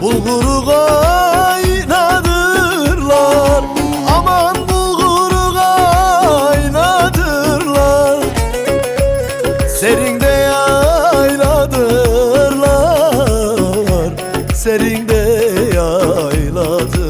Bulguru kaynadırlar. Aman bulguru kaynadırlar. Serinde yayladırlar. Serinde yayladır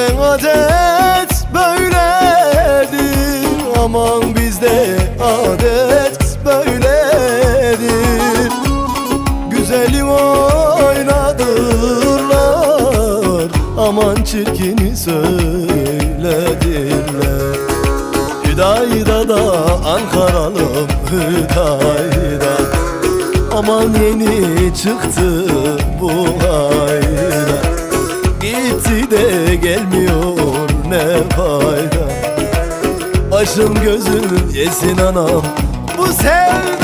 adet böyledir. Aman bizde adet böyledir. Güzeli oynadırlar Aman çirkini söylediler. Hüdayda da Ankaralım Hüdayda. Aman yeni çıktı bu ayda Kaşım gözüm yesin anam. Bu sevda